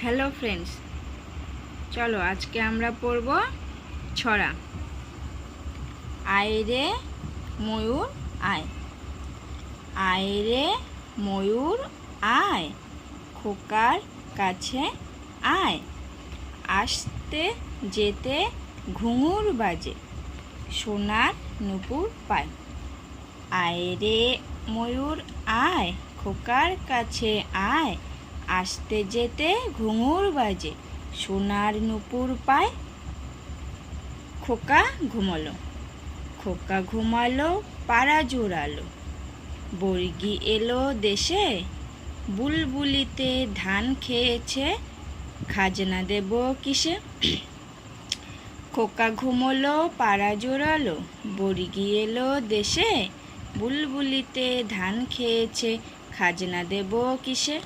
Hello friends চলো, আজকে আমরা পড়ব ছড়া। আয় রে ময়ূর, আয়। আয় রে ময়ূর, আয়। খোকার কাছে আয়। আসতে যেতে ঘুঙুর বাজে, সোনার নুপুর পায়। আয় রে ময়ূর, আয়। খোকার কাছে আয়। আসতে যেতে ঘুঙুর বাজে, সোনার নুপুর পায়, খোকা ঘুমলো, খোকা ঘুমালো, পাড়া জোড়ালো। বর্গি এলো দেশে, বুলবুলিতে ধান খেয়েছে, খাজনা দেব কিসে? খোকা ঘুমলো, পাড়া জোড়ালো, বর্গি এলো দেশে, বুলবুলিতে ধান খেয়েছে, খাজনা দেব কিসে?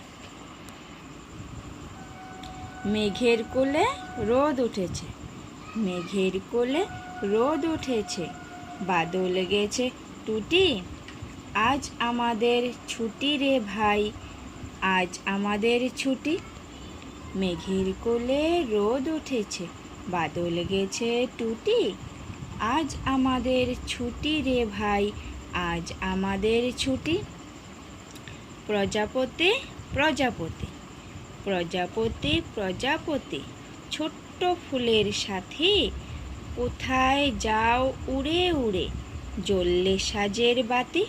মেঘের কোলে রোদ উঠেছে। মেঘের কোলে রোদ উঠেছে। বাদল গেছে টুটি। আজ আমাদের ছুটি রে ভাই। আজ আমাদের ছুটি। মেঘের কোলে রোদ উঠেছে, বাদল গেছে টুটি। আজ আমাদের ছুটি রে ভাই, আজ আমাদের ছুটি। প্রজাপতি প্রজাপতি। প্রজাপতি প্রজাপতি, ছোট্ট ফুলের সাথী কোথায় যাও উড়ে উড়ে? জ্বললে সাজের বাতি।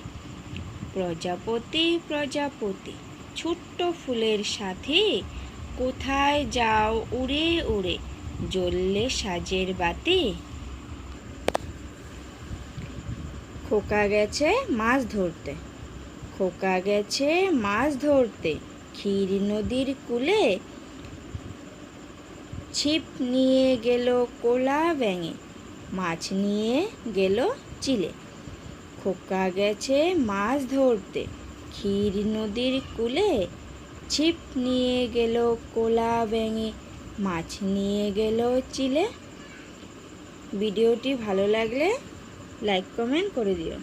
প্রজাপতি প্রজাপতি, ছোট্ট ফুলের সাথী কোথায় যাও উড়ে উড়ে? জ্বললে সাজের বাতি। খোকা গেছে মাছ ধরতে। খোকা গেছে মাছ ধরতে। ক্ষীর নদীর কূলে ছিপ নিয়ে গেল কোলা ব্যাঙে, মাছ নিয়ে গেল চিলে। খোকা গেছে মাছ ধরতে ক্ষীর নদীর কূলে ছিপ নিয়ে গেল কোলা ব্যাঙে, মাছ নিয়ে গেল চিলে। ভিডিওটি ভালো লাগলে লাইক, কমেন্ট করে দিও।